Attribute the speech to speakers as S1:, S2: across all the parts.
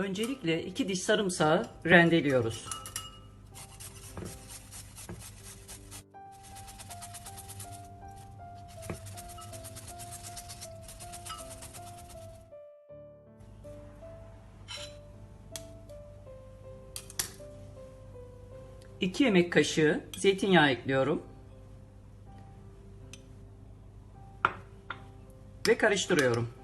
S1: Öncelikle iki diş sarımsağı rendeliyoruz. İki yemek kaşığı zeytinyağı ekliyorum. Ve karıştırıyorum.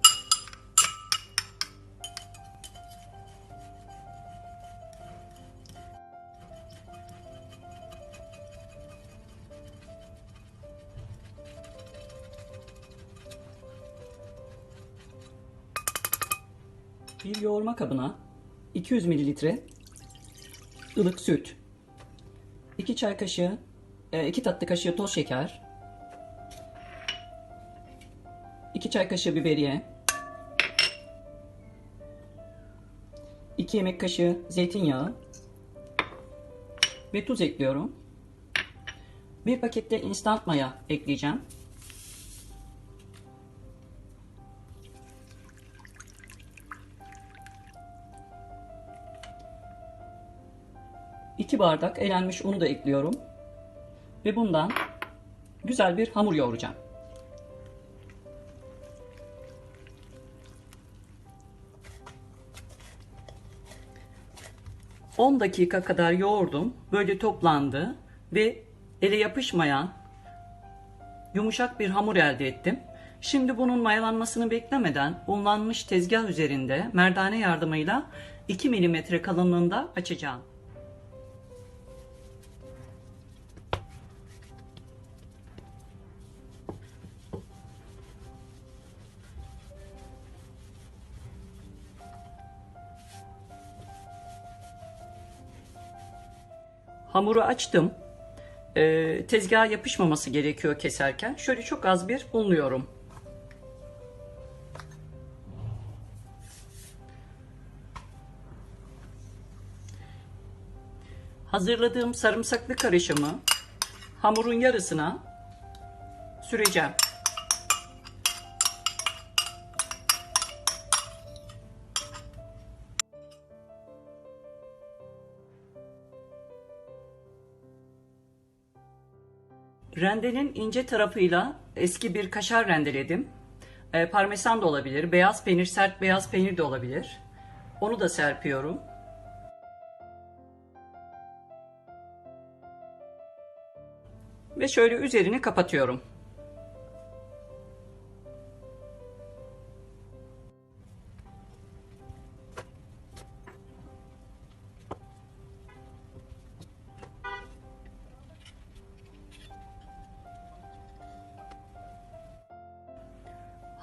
S1: Bir yoğurma kabına 200 mililitre ılık süt, 2 çay kaşığı, 2 tatlı kaşığı toz şeker, 2 çay kaşığı biberiye, 2 yemek kaşığı zeytinyağı ve tuz ekliyorum. Bir pakette instant maya ekleyeceğim. İki bardak elenmiş unu da ekliyorum. Ve bundan güzel bir hamur yoğuracağım. ...10 dakika kadar yoğurdum. Böyle toplandı. Ve ele yapışmayan... ...yumuşak bir hamur elde ettim. Şimdi bunun mayalanmasını beklemeden... ...unlanmış tezgah üzerinde... ...merdane yardımıyla... ...2 mm kalınlığında açacağım. Hamuru açtım. Ee, tezgaha yapışmaması gerekiyor keserken. Şöyle çok az bir unluyorum. Hazırladığım sarımsaklı karışımı hamurun yarısına süreceğim. Rendenin ince tarafıyla eski bir kaşar rendeledim. E, parmesan da olabilir, beyaz peynir, sert beyaz peynir de olabilir. Onu da serpiyorum. Ve şöyle üzerini kapatıyorum.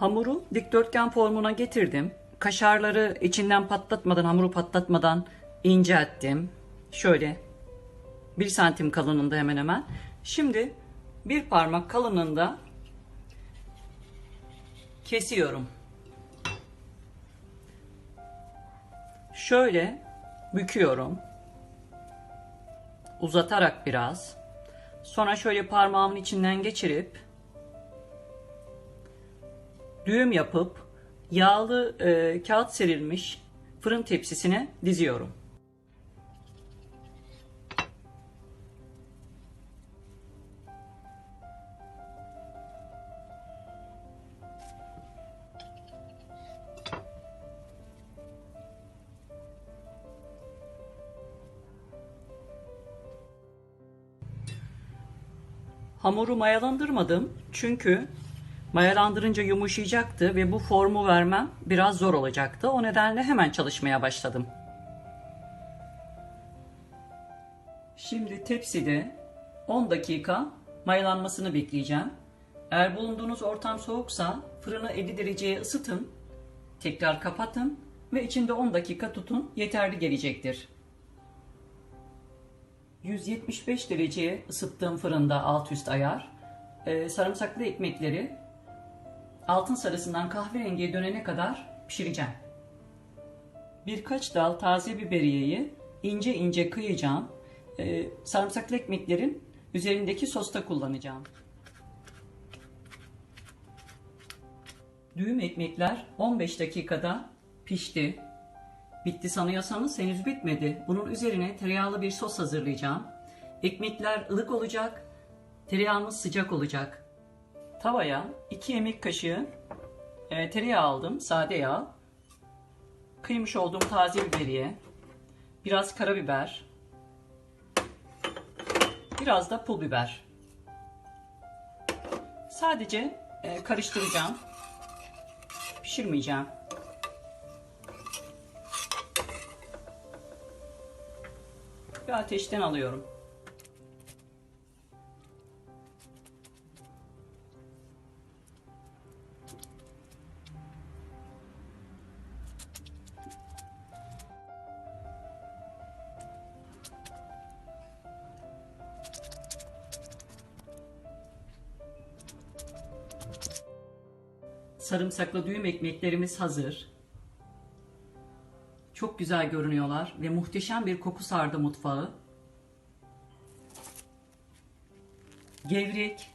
S1: Hamuru dikdörtgen formuna getirdim. Kaşarları içinden patlatmadan, hamuru patlatmadan incelttim. Şöyle bir santim kalınlığında hemen hemen. Şimdi bir parmak kalınlığında kesiyorum. Şöyle büküyorum. Uzatarak biraz. Sonra şöyle parmağımın içinden geçirip düğüm yapıp yağlı e, kağıt serilmiş fırın tepsisine diziyorum. Hamuru mayalandırmadım çünkü Mayalandırınca yumuşayacaktı ve bu formu vermem biraz zor olacaktı. O nedenle hemen çalışmaya başladım. Şimdi tepside 10 dakika mayalanmasını bekleyeceğim. Eğer bulunduğunuz ortam soğuksa fırını 50 dereceye ısıtın. Tekrar kapatın ve içinde 10 dakika tutun yeterli gelecektir. 175 dereceye ısıttığım fırında alt üst ayar sarımsaklı ekmekleri altın sarısından kahverengiye dönene kadar pişireceğim. Birkaç dal taze biberiyeyi ince ince kıyacağım. Ee, sarımsaklı ekmeklerin üzerindeki sosta kullanacağım. Düğüm ekmekler 15 dakikada pişti. bitti sanıyorsanız henüz bitmedi. Bunun üzerine tereyağlı bir sos hazırlayacağım. Ekmekler ılık olacak, tereyağımız sıcak olacak. Tavaya 2 yemek kaşığı e, tereyağı aldım, sade yağ. Kıymış olduğum taze biberiye, biraz karabiber, biraz da pul biber. Sadece e, karıştıracağım. Pişirmeyeceğim. Ve ateşten alıyorum. Sarımsaklı düğüm ekmeklerimiz hazır. Çok güzel görünüyorlar ve muhteşem bir koku sardı mutfağı. Gevrek.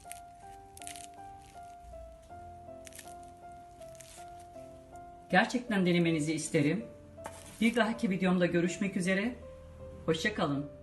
S1: Gerçekten denemenizi isterim. Bir dahaki videomda görüşmek üzere. Hoşçakalın.